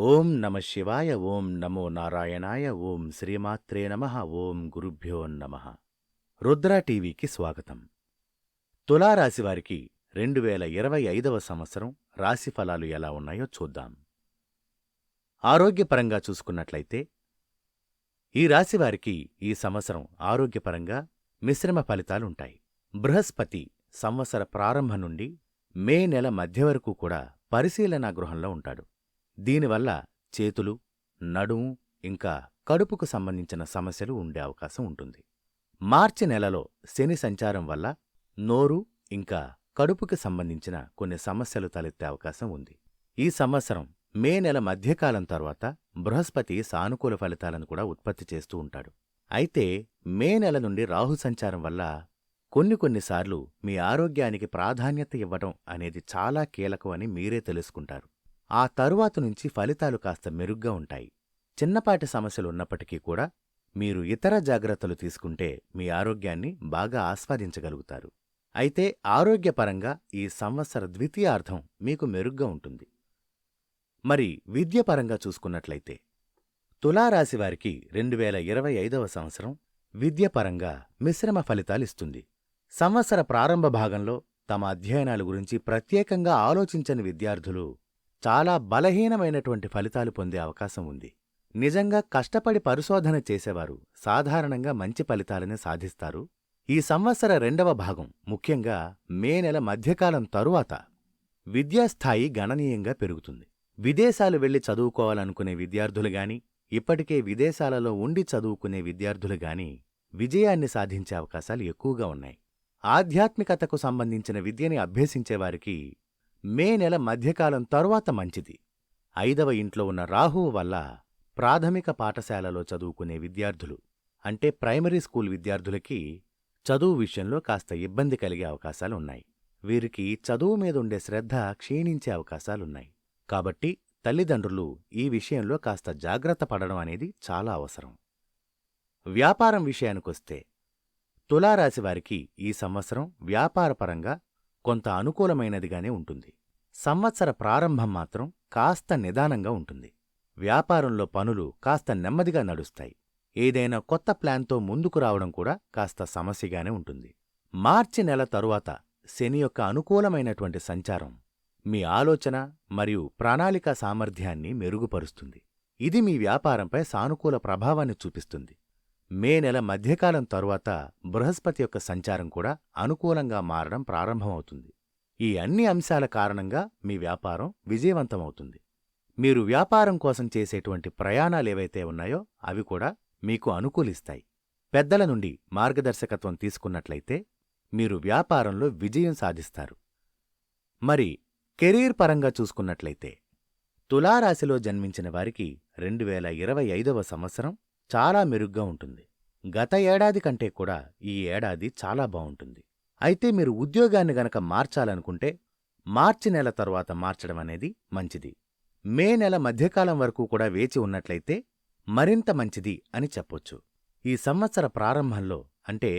ఓం నమ శివాయ ఓం నమో నారాయణాయ ఓం శ్రీమాత్రే నమ ఓం గురుభ్యో నమ. రుద్రా టీవీకి స్వాగతం. తులారాశివారికి రెండు వేల ఇరవై ఐదవ సంవత్సరం రాశి ఫలాలు ఎలా ఉన్నాయో చూద్దాం. ఆరోగ్యపరంగా చూసుకున్నట్లయితే ఈ రాశివారికి ఈ సంవత్సరం ఆరోగ్యపరంగా మిశ్రమ ఫలితాలుంటాయి. బృహస్పతి సంవత్సర ప్రారంభం నుండి మే నెల మధ్య వరకు కూడా పరిశీలనా గృహంలో ఉంటాడు. దీనివల్ల చేతులు నడుము ఇంకా కడుపుకు సంబంధించిన సమస్యలు ఉండే అవకాశం ఉంటుంది. మార్చి నెలలో శని సంచారం వల్ల నోరు ఇంకా కడుపుకి సంబంధించిన కొన్ని సమస్యలు తలెత్తే అవకాశం ఉంది. ఈ సంవత్సరం మే నెల మధ్యకాలం తర్వాత బృహస్పతి సానుకూల ఫలితాలను కూడా ఉత్పత్తి చేస్తూ ఉంటాడు. అయితే మే నెల నుండి రాహు సంచారం వల్ల కొన్ని కొన్నిసార్లు మీ ఆరోగ్యానికి ప్రాధాన్యత ఇవ్వడం అనేది చాలా కీలకం అని మీరే తెలుసుకుంటారు. ఆ తరువాత నుంచి ఫలితాలు కాస్త మెరుగ్గా ఉంటాయి. చిన్నపాటి సమస్యలు ఉన్నప్పటికీ కూడా మీరు ఇతర జాగ్రత్తలు తీసుకుంటే మీ ఆరోగ్యాన్ని బాగా ఆస్వాదించగలుగుతారు. అయితే ఆరోగ్యపరంగా ఈ సంవత్సర ద్వితీయార్థం మీకు మెరుగ్గా ఉంటుంది. మరి విద్యపరంగా చూసుకున్నట్లయితే తులారాశివారికి రెండు వేల ఇరవై ఐదవ సంవత్సరం విద్యపరంగా మిశ్రమ ఫలితాలిస్తుంది సంవత్సర ప్రారంభ భాగంలో తమ అధ్యయనాల గురించి ప్రత్యేకంగా ఆలోచించని విద్యార్థులు చాలా బలహీనమైనటువంటి ఫలితాలు పొందే అవకాశం ఉంది. నిజంగా కష్టపడి పరిశోధన చేసేవారు సాధారణంగా మంచి ఫలితాలనే సాధిస్తారు. ఈ సంవత్సర రెండవ భాగం ముఖ్యంగా మే నెల మధ్యకాలం తరువాత విద్యాస్థాయి గణనీయంగా పెరుగుతుంది. విదేశాలు వెళ్ళి చదువుకోవాలనుకునే విద్యార్థులు గాని ఇప్పటికే విదేశాలలో ఉండి చదువుకునే విద్యార్థులు గాని విజయాన్ని సాధించే అవకాశాలు ఎక్కువగా ఉన్నాయి. ఆధ్యాత్మికతకు సంబంధించిన విద్యని అభ్యసించేవారికి మే నెల మధ్యకాలం తరువాత మంచిది. ఐదవ ఇంట్లో ఉన్న రాహువు వల్ల ప్రాథమిక పాఠశాలలో చదువుకునే విద్యార్థులు అంటే ప్రైమరీ స్కూల్ విద్యార్థులకి చదువు విషయంలో కాస్త ఇబ్బంది కలిగే అవకాశాలున్నాయి. వీరికి చదువు మీదుండే శ్రద్ధ క్షీణించే అవకాశాలున్నాయి. కాబట్టి తల్లిదండ్రులు ఈ విషయంలో కాస్త జాగ్రత్త పడడం అనేది చాలా అవసరం. వ్యాపారం విషయానికొస్తే తులారాశివారికి ఈ సంవత్సరం వ్యాపారపరంగా కొంత అనుకూలమైనదిగానే ఉంటుంది. సంవత్సర ప్రారంభం మాత్రం కాస్త నిదానంగా ఉంటుంది. వ్యాపారంలో పనులు కాస్త నెమ్మదిగా నడుస్తాయి. ఏదైనా కొత్త ప్లాన్తో ముందుకు రావడం కూడా కాస్త సమస్యగానే ఉంటుంది. మార్చి నెల తరువాత శని యొక్క అనుకూలమైనటువంటి సంచారం మీ ఆలోచన మరియు ప్రణాళికా సామర్థ్యాన్ని మెరుగుపరుస్తుంది. ఇది మీ వ్యాపారంపై సానుకూల ప్రభావాన్ని చూపిస్తుంది. మే నెల మధ్యకాలం తరువాత బృహస్పతి యొక్క సంచారం కూడా అనుకూలంగా మారడం ప్రారంభమవుతుంది. ఈ అన్ని అంశాల కారణంగా మీ వ్యాపారం విజయవంతమవుతుంది. మీరు వ్యాపారం కోసం చేసేటువంటి ప్రయాణాలేవైతే ఉన్నాయో అవి కూడా మీకు అనుకూలిస్తాయి. పెద్దల నుండి మార్గదర్శకత్వం తీసుకున్నట్లయితే మీరు వ్యాపారంలో విజయం సాధిస్తారు. మరి కెరీర్ పరంగా చూసుకున్నట్లయితే తులారాశిలో జన్మించిన వారికి రెండు వేల ఇరవై ఐదవ సంవత్సరం చాలా మెరుగ్గా ఉంటుంది. గత ఏడాది కంటే కూడా ఈ ఏడాది చాలా బావుంటుంది అయితే మీరు ఉద్యోగాన్ని గనక మార్చాలనుకుంటే మార్చి నెల తరువాత మార్చడం అనేది మంచిది. మే నెల మధ్యకాలం వరకు కూడా వేచి ఉన్నట్లయితే మరింత మంచిది అని చెప్పొచ్చు. ఈ సంవత్సర ప్రారంభంలో అంటే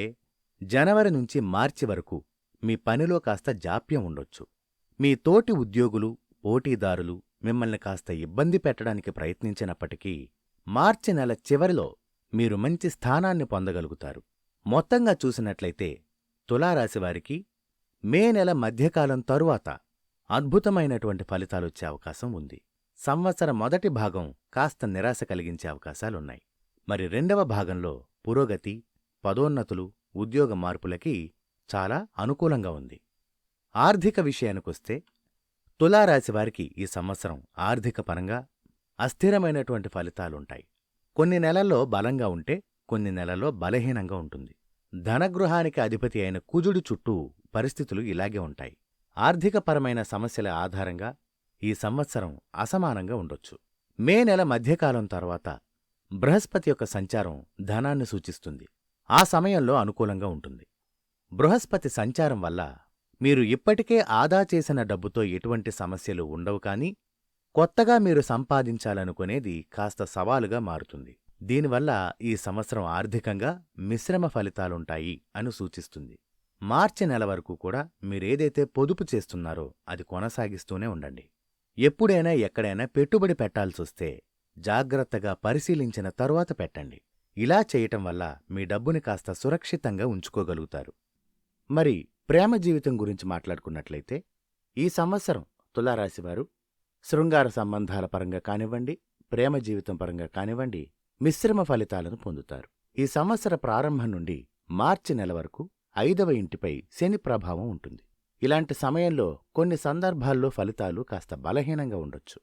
జనవరి నుంచి మార్చి వరకు మీ పనిలో కాస్త జాప్యం ఉండొచ్చు. మీ తోటి ఉద్యోగులు పోటీదారులు మిమ్మల్ని కాస్త ఇబ్బంది పెట్టడానికి ప్రయత్నించినప్పటికీ మార్చి నెల చివరిలో మీరు మంచి స్థానాన్ని పొందగలుగుతారు. మొత్తంగా చూసినట్లయితే తులారాశివారికి మే నెల మధ్యకాలం తరువాత అద్భుతమైనటువంటి ఫలితాలొచ్చే అవకాశం ఉంది. సంవత్సర మొదటి భాగం కాస్త నిరాశ కలిగించే అవకాశాలున్నాయి. మరి రెండవ భాగంలో పురోగతి పదోన్నతులు ఉద్యోగ మార్పులకి చాలా అనుకూలంగా ఉంది. ఆర్థిక విషయానికొస్తే తులారాశివారికి ఈ సంవత్సరం ఆర్థిక పరంగా అస్థిరమైనటువంటి ఫలితాలుంటాయి. కొన్ని నెలల్లో బలంగా ఉంటే కొన్ని నెలల్లో బలహీనంగా ఉంటుంది. ధనగృహానికి అధిపతి అయిన కుజుడి చుట్టూ పరిస్థితులు ఇలాగే ఉంటాయి. ఆర్థికపరమైన సమస్యల ఆధారంగా ఈ సంవత్సరం అసమానంగా ఉండొచ్చు. మే నెల మధ్యకాలం తర్వాత బృహస్పతి యొక్క సంచారం ధనాన్ని సూచిస్తుంది. ఆ సమయంలో అనుకూలంగా ఉంటుంది. బృహస్పతి సంచారం వల్ల మీరు ఇప్పటికే ఆదా చేసిన డబ్బుతో ఎటువంటి సమస్యలు ఉండవు కానీ కొత్తగా మీరు సంపాదించాలనుకునేది కాస్త సవాలుగా మారుతుంది. దీనివల్ల ఈ సంవత్సరం ఆర్థికంగా మిశ్రమ ఫలితాలుంటాయి అని సూచిస్తుంది. మార్చి నెల వరకు కూడా మీరేదైతే పొదుపు చేస్తున్నారో అది కొనసాగిస్తూనే ఉండండి. ఎప్పుడైనా ఎక్కడైనా పెట్టుబడి పెట్టాల్సొస్తే జాగ్రత్తగా పరిశీలించిన తరువాత పెట్టండి. ఇలా చేయటం వల్ల మీ డబ్బుని కాస్త సురక్షితంగా ఉంచుకోగలుగుతారు. మరి ప్రేమ జీవితం గురించి మాట్లాడుకున్నట్లయితే ఈ సంవత్సరం తులారాశివారు శృంగార సంబంధాల పరంగా కానివ్వండి ప్రేమ జీవితం పరంగా కానివ్వండి మిశ్రమ ఫలితాలను పొందుతారు. ఈ సంవత్సర ప్రారంభం నుండి మార్చి నెల వరకు ఐదవ ఇంటిపై శని ప్రభావం ఉంటుంది. ఇలాంటి సమయంలో కొన్ని సందర్భాల్లో ఫలితాలు కాస్త బలహీనంగా ఉండొచ్చు.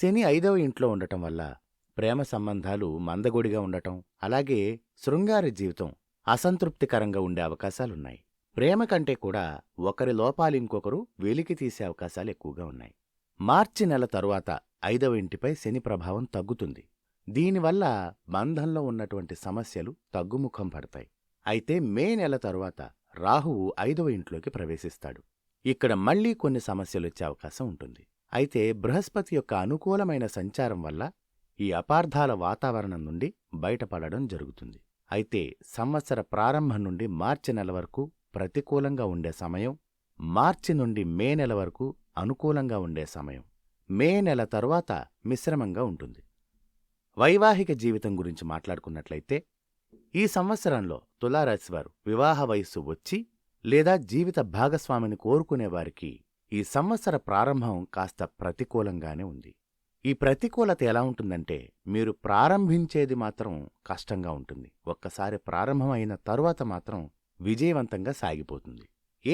శని ఐదవ ఇంట్లో ఉండటం వల్ల ప్రేమ సంబంధాలు మందగొడిగా ఉండటం అలాగే శృంగార జీవితం అసంతృప్తికరంగా ఉండే అవకాశాలున్నాయి. ప్రేమ కంటే కూడా ఒకరి లోపాలింకొకరు వెలికి తీసే అవకాశాలు ఎక్కువగా ఉన్నాయి. మార్చి నెల తరువాత ఐదవ ఇంటిపై శని ప్రభావం తగ్గుతుంది. దీనివల్ల బంధంలో ఉన్నటువంటి సమస్యలు తగ్గుముఖం పడతాయి. అయితే మే నెల తరువాత రాహువు ఐదవ ఇంట్లోకి ప్రవేశిస్తాడు. ఇక్కడ మళ్ళీ కొన్ని సమస్యలొచ్చే అవకాశం ఉంటుంది. అయితే బృహస్పతి యొక్క అనుకూలమైన సంచారం వల్ల ఈ అపార్థాల వాతావరణం నుండి బయటపడడం జరుగుతుంది. అయితే సంవత్సర ప్రారంభం నుండి మార్చి నెల వరకు ప్రతికూలంగా ఉండే సమయం మార్చి నుండి మే నెల వరకు అనుకూలంగా ఉండే సమయం. మే నెల తరువాత మిశ్రమంగా ఉంటుంది. వైవాహిక జీవితం గురించి మాట్లాడుకున్నట్లయితే ఈ సంవత్సరంలో తులారాశివారు వివాహ వయస్సు వచ్చి లేదా జీవిత భాగస్వామిని కోరుకునేవారికి ఈ సంవత్సర ప్రారంభం కాస్త ప్రతికూలంగానే ఉంది. ఈ ప్రతికూలత ఎలా ఉంటుందంటే మీరు ప్రారంభించేది మాత్రం కష్టంగా ఉంటుంది. ఒక్కసారి ప్రారంభం అయిన తరువాత మాత్రం విజయవంతంగా సాగిపోతుంది.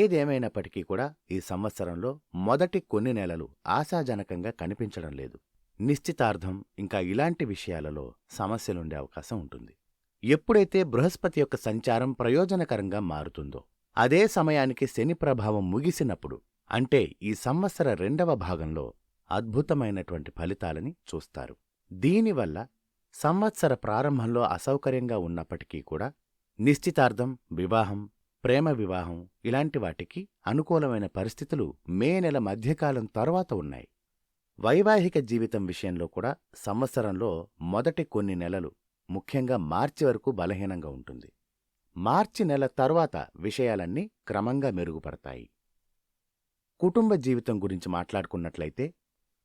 ఏదేమైనప్పటికీ కూడా ఈ సంవత్సరంలో మొదటి కొన్ని నెలలు ఆశాజనకంగా కనిపించడం లేదు. నిశ్చితార్థం ఇంకా ఇలాంటి విషయాలలో సమస్యలుండే అవకాశం ఉంటుంది. ఎప్పుడైతే బృహస్పతి యొక్క సంచారం ప్రయోజనకరంగా మారుతుందో అదే సమయానికి శని ప్రభావం ముగిసినప్పుడు అంటే ఈ సంవత్సర రెండవ భాగంలో అద్భుతమైనటువంటి ఫలితాలని చూస్తారు. దీనివల్ల సంవత్సర ప్రారంభంలో అసౌకర్యంగా ఉన్నప్పటికీ కూడా నిశ్చితార్థం వివాహం ప్రేమ వివాహం ఇలాంటి వాటికి అనుకూలమైన పరిస్థితులు మే నెల మధ్యకాలం తర్వాత ఉన్నాయి. వైవాహిక జీవితం విషయంలో కూడా సంవత్సరంలో మొదటి కొన్ని నెలలు ముఖ్యంగా మార్చి వరకు బలహీనంగా ఉంటుంది. మార్చి నెల తర్వాత విషయాలన్నీ క్రమంగా మెరుగుపడతాయి. కుటుంబ జీవితం గురించి మాట్లాడుకున్నట్లయితే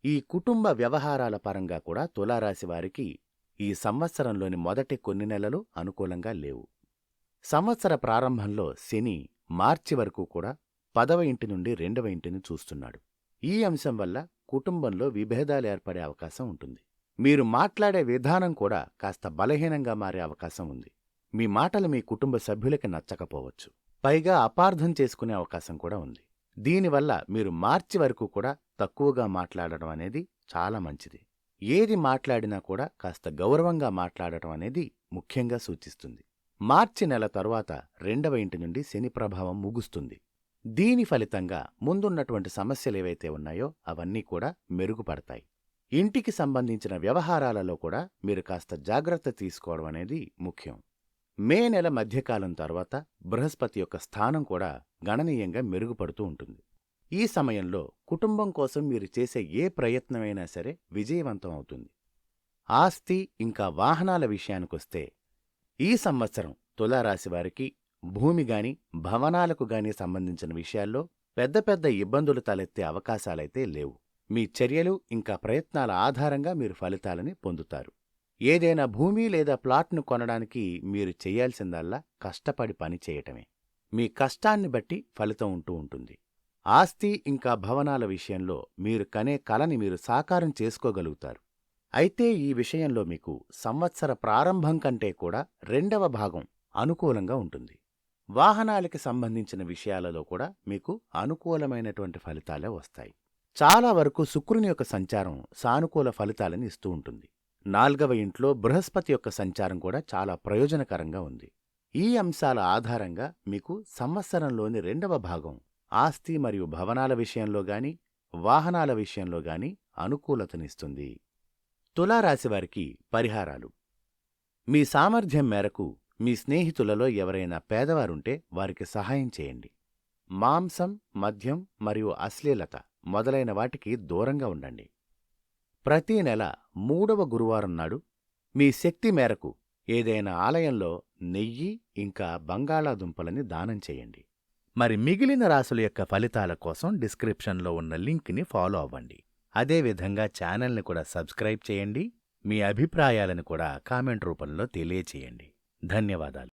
ఈ కుటుంబ వ్యవహారాల పరంగా కూడా తులారాశి వారికి ఈ సంవత్సరంలోని మొదటి కొన్ని నెలలు అనుకూలంగా లేవు. సంవత్సర ప్రారంభంలో శని మార్చి వరకు కూడా పదవ ఇంటి నుండి రెండవ ఇంటిని చూస్తున్నాడు. ఈ అంశం వల్ల కుటుంబంలో విభేదాలు ఏర్పడే అవకాశం ఉంటుంది. మీరు మాట్లాడే విధానం కూడా కాస్త బలహీనంగా మారే అవకాశం ఉంది. మీ మాటలు మీ కుటుంబ సభ్యులకి నచ్చకపోవచ్చు. పైగా అపార్థం చేసుకునే అవకాశం కూడా ఉంది. దీనివల్ల మీరు మార్చి వరకు కూడా తక్కువగా మాట్లాడడం అనేది చాలా మంచిది. ఏది మాట్లాడినా కూడా కాస్త గౌరవంగా మాట్లాడటం అనేది ముఖ్యంగా సూచిస్తుంది. మార్చి నెల తరువాత రెండవ ఇంటి నుండి శని ప్రభావం ముగుస్తుంది. దీని ఫలితంగా ముందున్నటువంటి సమస్యలేవైతే ఉన్నాయో అవన్నీ కూడా మెరుగుపడతాయి. ఇంటికి సంబంధించిన వ్యవహారాలలో కూడా మీరు కాస్త జాగ్రత్త తీసుకోవడం అనేది ముఖ్యం. మే నెల మధ్యకాలం తర్వాత బృహస్పతి యొక్క స్థానం కూడా గణనీయంగా మెరుగుపడుతూ ఉంటుంది. ఈ సమయంలో కుటుంబం కోసం మీరు చేసే ఏ ప్రయత్నమైనా సరే విజయవంతం అవుతుంది. ఆస్తి ఇంకా వాహనాల విషయానికొస్తే ఈ సంవత్సరం తులారాశి వారికి భూమి గాని భవనాలకు గాని సంబంధించిన విషయాల్లో పెద్ద పెద్ద ఇబ్బందులు తలెత్తే అవకాశాలైతే లేవు. మీ చర్యలు ఇంకా ప్రయత్నాల ఆధారంగా మీరు ఫలితాలని పొందుతారు. ఏదైనా భూమి లేదా ప్లాట్ను కొనడానికి మీరు చెయ్యాల్సిందల్లా కష్టపడి పని చేయటమే. మీ కష్టాన్ని బట్టి ఫలితం ఉంటూ ఉంటుంది. ఆస్తి ఇంకా భవనాల విషయంలో మీరు కనే కలని మీరు సాకారం చేసుకోగలుగుతారు. అయితే ఈ విషయంలో మీకు సంవత్సర ప్రారంభం కంటే కూడా రెండవ భాగం అనుకూలంగా ఉంటుంది. వాహనాలకి సంబంధించిన విషయాలలో కూడా మీకు అనుకూలమైనటువంటి ఫలితాలే వస్తాయి. చాలా వరకు శుక్రుని యొక్క సంచారం సానుకూల ఫలితాలను ఇస్తూ ఉంటుంది. నాల్గవ ఇంట్లో బృహస్పతి యొక్క సంచారం కూడా చాలా ప్రయోజనకరంగా ఉంది. ఈ అంశాల ఆధారంగా మీకు సంవత్సరంలోని రెండవ భాగం ఆస్తి మరియు భవనాల విషయంలో గాని వాహనాల విషయంలో గాని అనుకూలతనిస్తుంది. తులారాశివారికి పరిహారాలు. మీ సామర్థ్యం మేరకు మీ స్నేహితులలో ఎవరైనా పేదవారుంటే వారికి సహాయం చేయండి. మాంసం మద్యం మరియు అశ్లీలత మొదలైన వాటికి దూరంగా ఉండండి. ప్రతి నెల మూడవ గురువారం నాడు మీ శక్తి మేరకు ఏదైనా ఆలయంలో నెయ్యి ఇంకా బంగాళాదుంపలని దానం చేయండి. మరి మిగిలిన రాసుల యొక్క ఫలితాల కోసం డిస్క్రిప్షన్లో ఉన్న లింక్ని ఫాలో అవ్వండి. అదేవిధంగా ఛానల్ని కూడా సబ్స్క్రైబ్ చేయండి. మీ అభిప్రాయాలను కూడా కామెంట్ రూపంలో తెలియచేయండి. ధన్యవాదాలు.